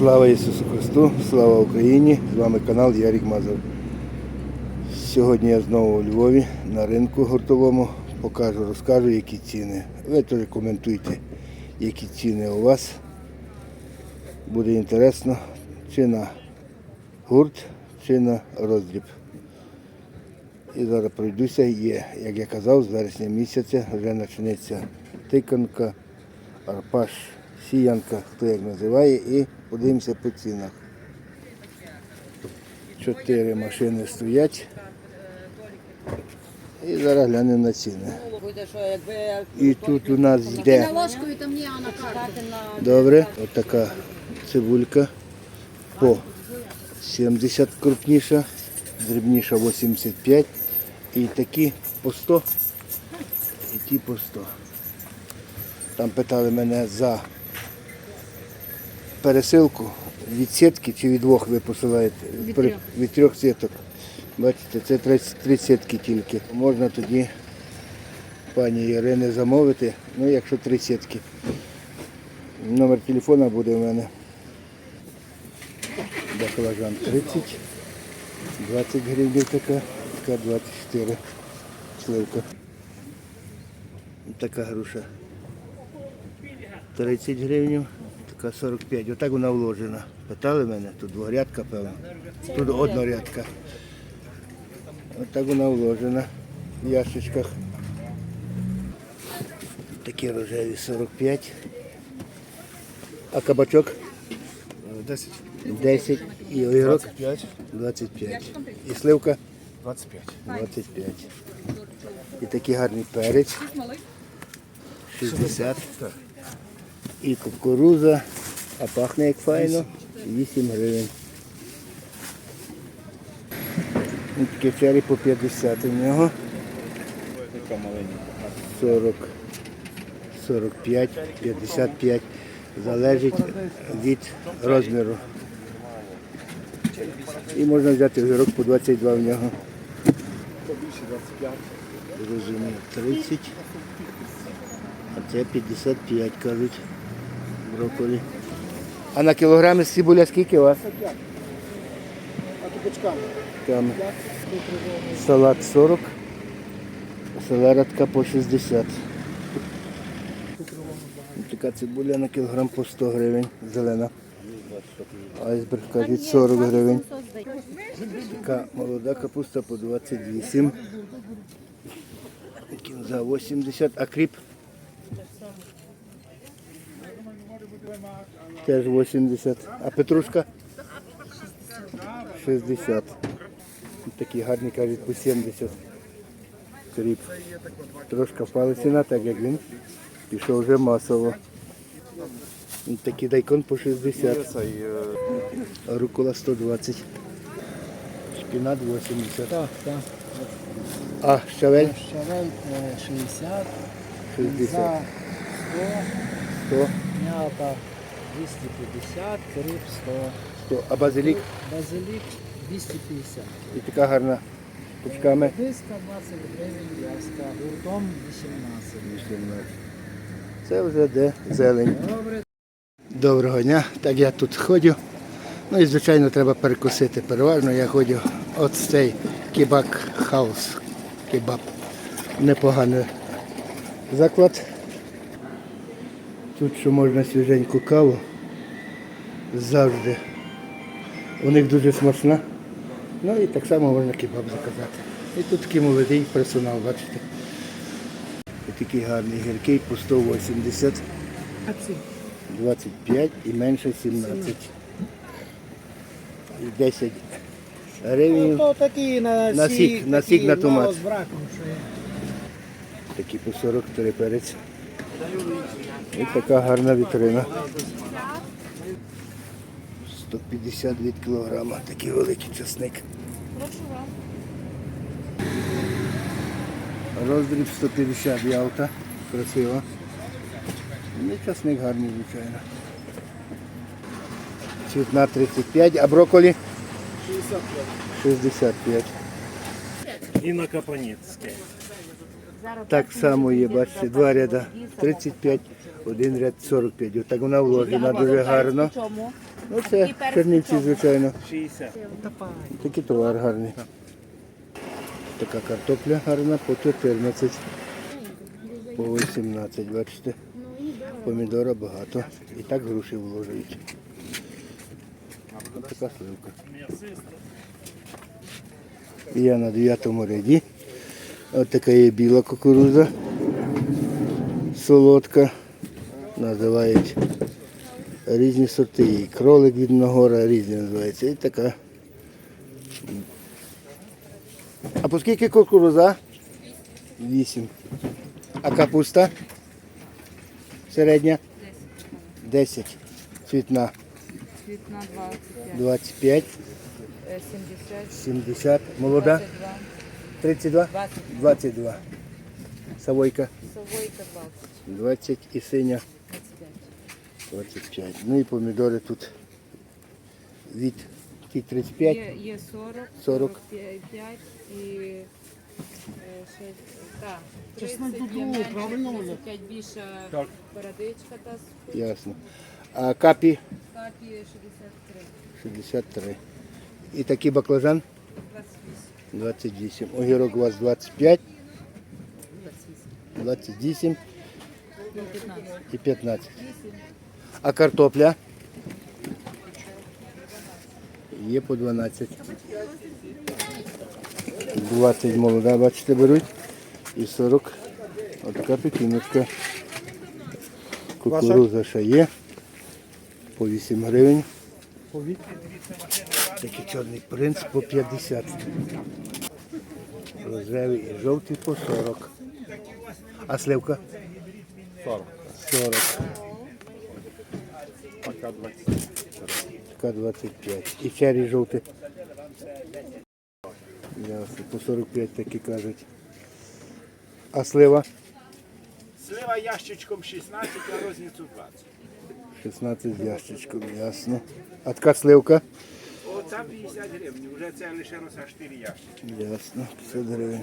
Слава Ісусу Христу, слава Україні! З вами канал Ярік Мазур. Сьогодні я знову у Львові на ринку гуртовому. Покажу, розкажу, які ціни. Ви теж коментуйте, які ціни у вас. Буде інтересно, чи на гурт, чи на роздріб. І зараз пройдуся, є, як я казав, з вересня місяця вже почнеться тиканка, арпаш, сіянка, хто як називає, і подивимося по цінах. Чотири машини стоять. І зараз глянемо на ціни. І тут у нас йде добре, отака цибулька по 70 крупніша, дрібніша 85 і такі по 100 і ті по 100. Там питали мене за пересилку від сітки чи від двох ви посилаєте? Від трьох. від трьох сіток. Бачите, це три, три сітки тільки. Можна тоді пані Ірини замовити, ну якщо три сітки. Номер телефона буде у мене. Баклажан 30, 20 гривень така, така 24 сливка. Така груша. 30 гривень, така 45. Отак вона вложена. Питали мене, тут дворядка, певно. Тут однорядка. Отак вона вложена в ящичках. Такі рожеві 45. А кабачок 10, 10 і огірок 25, 25. І сливка 25. 25. І такий гарний перець 60. І кукуруза, а пахне як файно 8 гривень. Такі по 50 у нього. 40, 45, 55. Залежить від розміру. І можна взяти огірок по 22 в нього. Розумію, 30. А це 55, кажуть. Брокколі. А на кілограми цибуля скільки у вас? Там салат 40, селератка по 60. Така цибуля на кілограм по 100 гривень, зелена. Айсберг, кажуть, 40 гривень. Така молода капуста по 28. Кінза 80, а кріп? Теж 80. А петрушка? 60. Такі гарні, кажуть, по 70. Кріп. Трошки впала ціна, так як він пішов вже масово. Такий дайкон по 60. Цей, е, рукола 120. Шпінат 80. Так, так. А щавель Щавель е, 60, 60. за 100, 100. м'ята 250, кріп 100, 100. А базилік базилік 250. і така гарна пучками. Диска 20 гривень, в'язка, гуртом 18. 18. Це вже де зелень. Добре, Доброго дня. Так я тут ходю. Ну і звичайно треба перекусити. Переважно я ходю от цей кебак хаус. Кебаб. Непоганий заклад. Тут що можна свіженьку каву. Завжди. У них дуже смачна. Ну і так само можна кебаб заказати. І тут такий молодий персонал, бачите. І такий гарний гіркий по 180. а ці? 25 і менше 17. І 10 гривень. Такі на, На сік, на сік, на томат. є. Такі по 43 перець. І така гарна вітрина. 150 від кілограма. Такий великий часник. Роздріб 150 ялта. Красиво. Ну, і часник гарний, звичайно. Цвітна 35, а брокколі? 65. І на Капаніцьке. Так само є, бачите, два ряда 35, один ряд 45. Отак вона вложена дуже гарно. Ну це чернівці, звичайно. Такий товар гарний. Така картопля гарна по 14. По 18, бачите. Помідора багато. І так груші вложують. Ось така сливка. Я на 9 ряді. Ось така є біла кукурудза. Солодка. Називають різні сорти. І кролик від Нагора різні називається. І така а по скільки кукуруза? Вісім. А капуста? Середня? Десять. Цвітна? Цвітна 25, 25, е, 70, 70. Молода? 22, 32? 20, 22. Савойка? совойка 20, 20 і синя 25. 25. Ну і помідори тут від ті 35. Є, є 40, 40. 45 і так, 30 є менше, 35 більша передичка та Ясно. А капі капі 63, 63. І такий баклажан 28, 28. Огірок у вас 25, 28, 28 15, і 15. 8, А картопля? Є по 12. 20 молода, бачите, беруть. І 40. Отака пекіночка. Кукуруза ще є. По 8 гривень. Такий чорний принц по 50. Рожевий і жовтий по 40. А сливка? 40. 40. Пока 20. Така 25. І чері жовті. Ясно, по 45 такі кажуть. А слива? Слива ящичком 16, а розницю 20. 16 з ящичком, ясно. А така сливка? Оце 50 гривень, вже це лише роса 4 ящички. Ясно, 50 гривень.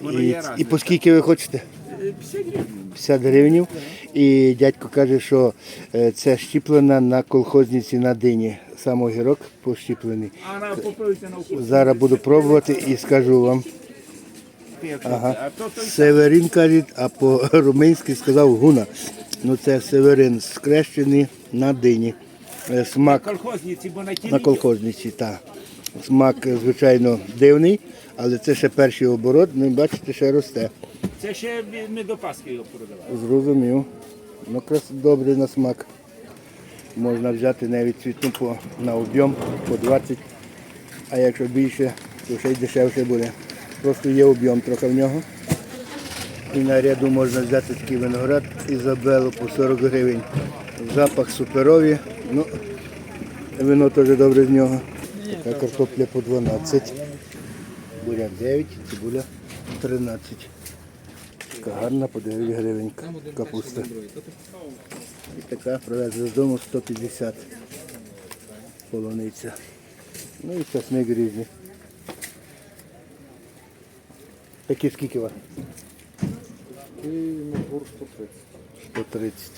Воно І, є разне. і по скільки ви хочете? Е, 50 гривень. 50 гривень. І дядько каже, що е, це щіплена на колхозниці на дині. Сам огірок пощіплений. А на попробуйте на вкус. Зараз буду пробувати і скажу вам. Ага. А то той Северин кажуть, а по-румунськи сказав гуна. Ну це северин скрещений на дині. Е, Смак колхозниці, бо на на колхозниці, так. Смак, е, звичайно, дивний, але це ще перший оборот, ну бачите, ще росте. Це ще ми до Пасхи його продавали. Зрозумів. Ну, крас добрий на смак. Можна взяти навіть цвітну по, на об'єм по 20, а якщо більше, то ще й дешевше буде. Просто є об'єм трохи в нього. І на ряду можна взяти такий виноград Ізабелу по 40 гривень. Запах суперові. Ну, вино теж добре з нього. Така картопля по 12. Буряк 9, цибуля 13. Така гарна по 9 гривень капуста. І така привезли з дому 150 полуниця. Ну і часник різний. Такі скільки вас? І набор 130. 130.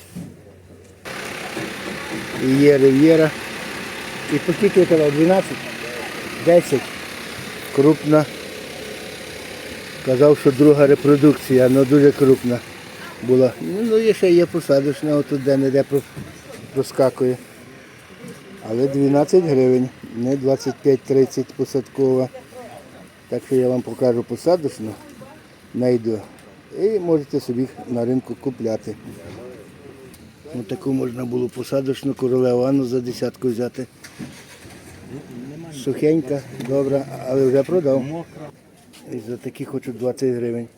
Є рив'єра. І по скільки ви казали? 12? 10. Крупна. Казав, що друга репродукція, але дуже крупна була. Ну, ну і ще є посадочна, отут де-не-де проскакує. Але 12 гривень, не 25-30 посадкова. Так що я вам покажу посадочну, знайду. І можете собі на ринку купляти. Ось таку можна було посадочну королеву Анну за десятку взяти. Сухенька, добра, але вже продав. І за такі хочу 20 гривень.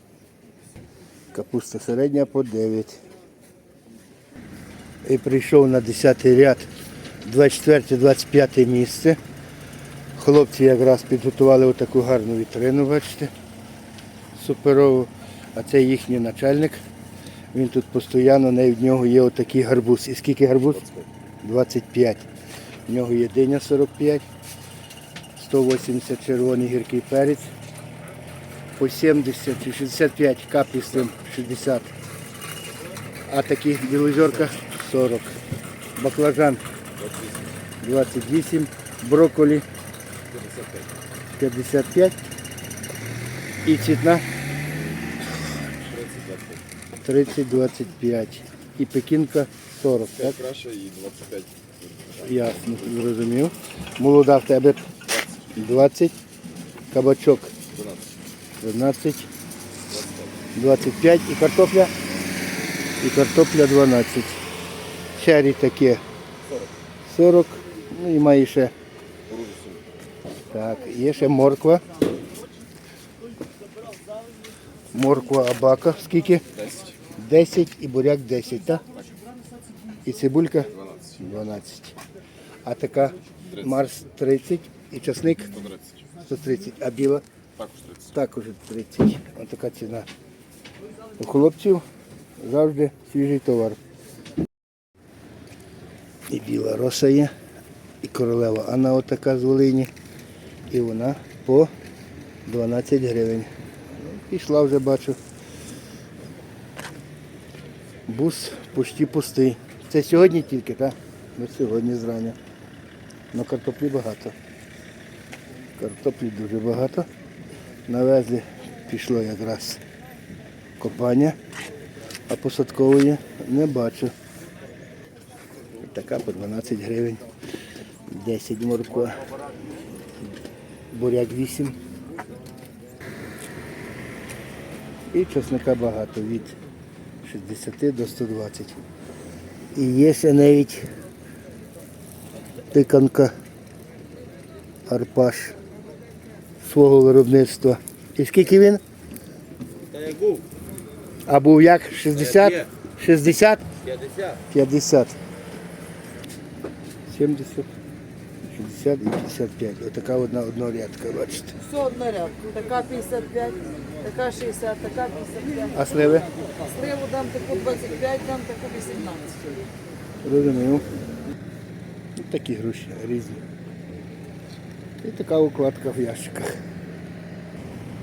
Капуста середня по 9. І прийшов на 10 ряд 24-25 місце. Хлопці якраз підготували отаку гарну вітрину, бачите. Суперову. А це їхній начальник. Він тут постійно, навіть в нього є отакий гарбуз. І скільки гарбуз? 25. В нього є диня 45, 180 червоний гіркий перець, по 70 чи 65 капістин 60. А такі білозорка 40. Баклажан 28, брокколі 55 і цвітна 30-25 і пекінка 40, так? Краще і 25. Ясно, зрозумів. Молода в тебе 20, кабачок 12, 25 і картопля. І картопля 12. Чері таке 40. Ну і має ще. Так, є ще морква. Морква абака. Скільки? 10. 10 і буряк 10, так? І цибулька 12. 12. А така Марс 30 і часник 130. 130, а біла Також 30. Ось така ціна. У хлопців завжди свіжий товар. І біла роса є, і королева Анна отака з Волині. І вона по 12 гривень. Ну, Пішла вже бачу. Бус почти пустий. Це сьогодні тільки, так? Ну сьогодні зрання. Ну картоплі багато. Картоплі дуже багато. Навезли, пішло якраз копання, а посадкової не бачу. Така по 12 гривень. 10 морква. Буряк 8. І чесника багато від 60 до 120. І є ще навіть тиканка Арпаш свого виробництва. І скільки він? А був як? 60? 60? 50. 50. 70, 60 і 55. Отака одна однорядка, бачите. Все однорядку. Така 55, така 60, така 55. А сливи? Сливу дам таку 25, дам таку 18. Розумію. Ну, Такі гроші різні. І така укладка в ящиках.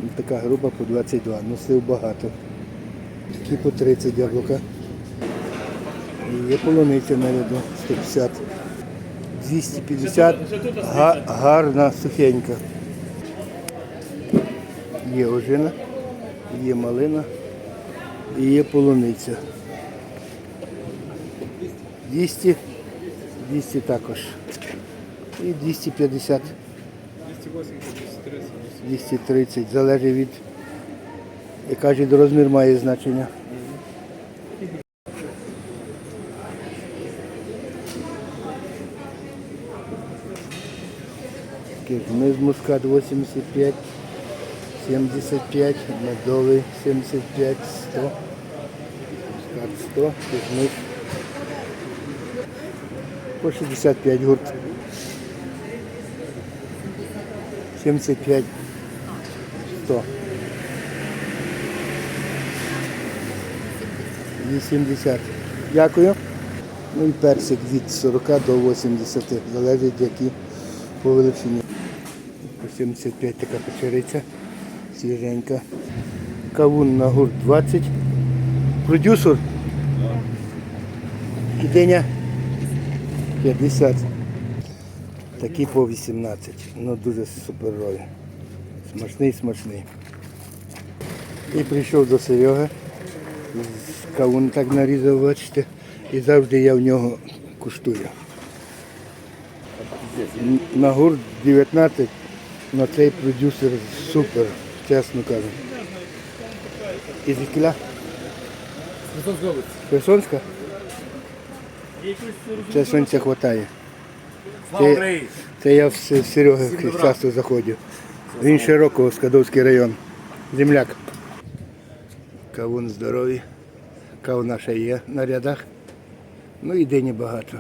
Ну, Така груба по 22, ну слив багато. Такі по 30 яблука. І є полуниця на ряду 150. 250 га- гарна сухенька. Є ожина, є малина і є полуниця. 200, 200 також. І 250. 230, залежить від, як кажуть, розмір має значення. Кишмиш мускат 85, 75, медовий 75, 100, мускат 100, кишмиш по 65 гурт. 75 100. 80. Дякую. Ну і персик від 40 до 80, залежить які по величині. По 75 така печериця, свіженька. Кавун на гурт 20. Продюсер. І диня 50. Такі по 18. Ну дуже суперові. Смачний, смачний. І прийшов до Сереги. Кавун так нарізав, бачите. І завжди я в нього куштую. На гурт 19, на цей продюсер супер, чесно кажу. І звідкіля? Херсонська? Це сонця хватає. Це, це я в С- Сереги часто заходжу. Він широко, Скадовський район. Земляк. Кавун здоровий. Кавуна ще є на рядах. Ну і дині багато.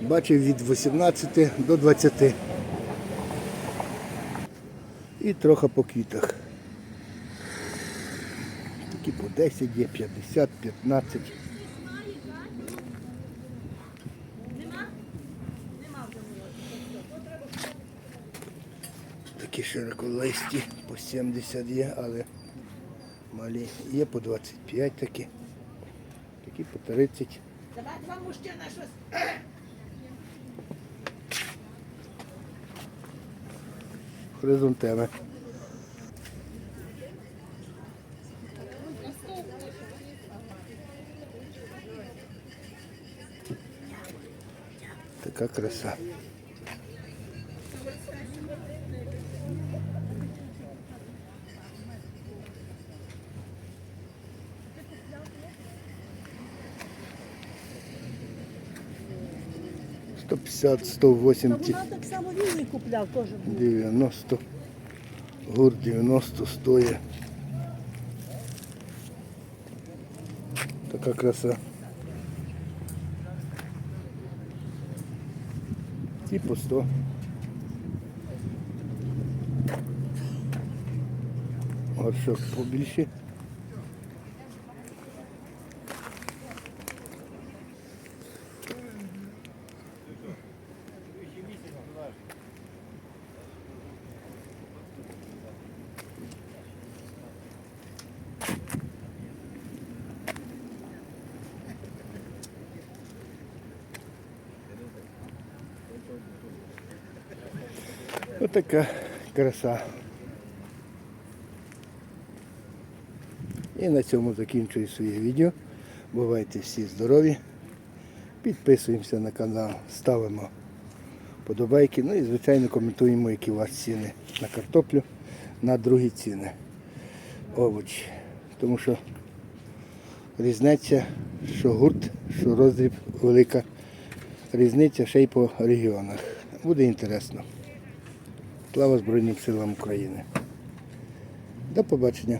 Бачив від 18 до 20. І трохи по квітах. Такі по 10 є, 50, 15. Такі широколисті по 70 є, але малі. Є по 25 такі. Такі по 30. Хризантеми. Така краса. Сто п'ятдесят, сто восемьдесят. Вона так само він і купляв теж. був. 90. Гур 90 стоїть. Така краса. І по 100. Горшок побільше. Отака краса. І на цьому закінчую своє відео. Бувайте всі здорові. Підписуємося на канал, ставимо подобайки. Ну і звичайно коментуємо, які у вас ціни на картоплю, на другі ціни. Овочі. Тому що різниця, що гурт, що роздріб велика. Різниця ще й по регіонах. Буде інтересно. Слава Збройним силам України. До побачення.